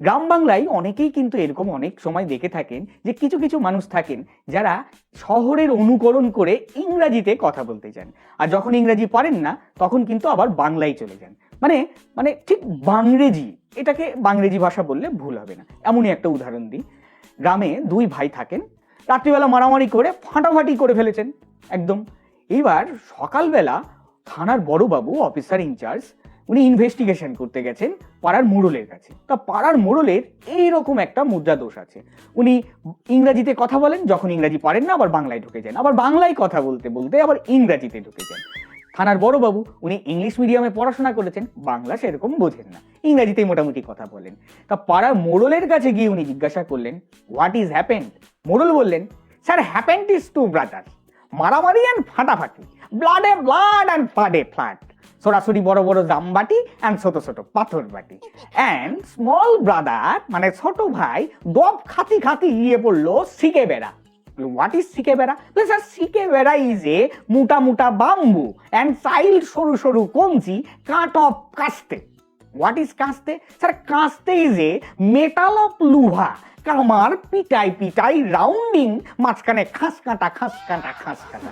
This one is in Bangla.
গ্রাম বাংলায় অনেকেই কিন্তু এরকম অনেক সময় দেখে থাকেন যে কিছু কিছু মানুষ থাকেন যারা শহরের অনুকরণ করে ইংরাজিতে কথা বলতে চান। আর যখন ইংরাজি পারেন না, তখন কিন্তু আবার বাংলায় চলে যান। মানে মানে ঠিক বাংরেজি, এটাকে বাংরেজি ভাষা বললে ভুল হবে না। এমনই একটা উদাহরণ দিই। গ্রামে দুই ভাই থাকেন, রাত্রিবেলা মারামারি করে ফাটাফাটি করে ফেলেছেন, একদম। এবার সকালবেলা থানার বড়বাবু অফিসার ইনচার্জ উনি ইনভেস্টিগেশন করতে গেছেন পাড়ার মোড়লের কাছে। তা পাড়ার মোড়লের এইরকম একটা মুদ্রা দোষ আছে। উনি ইংরাজিতে কথা বলেন, যখন ইংরাজি পারেন না, আবার বাংলায় ঢুকে যান। আবার বাংলায় কথা বলতে বলতে আবার ইংরাজিতে ঢুকে যান। থানার বড়বাবু, উনি ইংলিশ মিডিয়ামে পড়াশোনা করেছেন, বাংলা সেরকম বোঝেন না। ইংরাজিতেই মোটামুটি কথা বলেন। তা পাড়ার মোড়লের কাছে গিয়ে উনি জিজ্ঞাসা করলেন হোয়াট ইজ হ্যাপেন্ড মোড়ল বললেন sir happened is to brother মারামারি অ্যান্ড ফাটাফাটি। ব্লাডে ব্লাড অ্যান্ড ফ্লাডে ফ্লাড সরাসরি বড় বড় জামবাটি অ্যান্ড ছোট ছোট পাথর বাটি অ্যান্ড স্মল ব্রাদার মানে ছোট ভাই, দব খাতি খাতি গিয়ে পড়ল শিখে বেড়া হোয়াট ইজ শিখে বেড়া স্যার শিখে বেড়া ইজ এ মোটা মোটা বাম্বু অ্যান্ড চাইল্ড সরু সরু কঞ্চি কাট অফ কাস্তে। হোয়াট ইজ কাস্তে? স্যার কাস্তে ইজ এ মেটাল অফ লুহা, কামার পিটাই পিটাই রাউন্ডিং মাঝখানে খাস কাঁটা খাস কাঁটা খাস কাঁটা।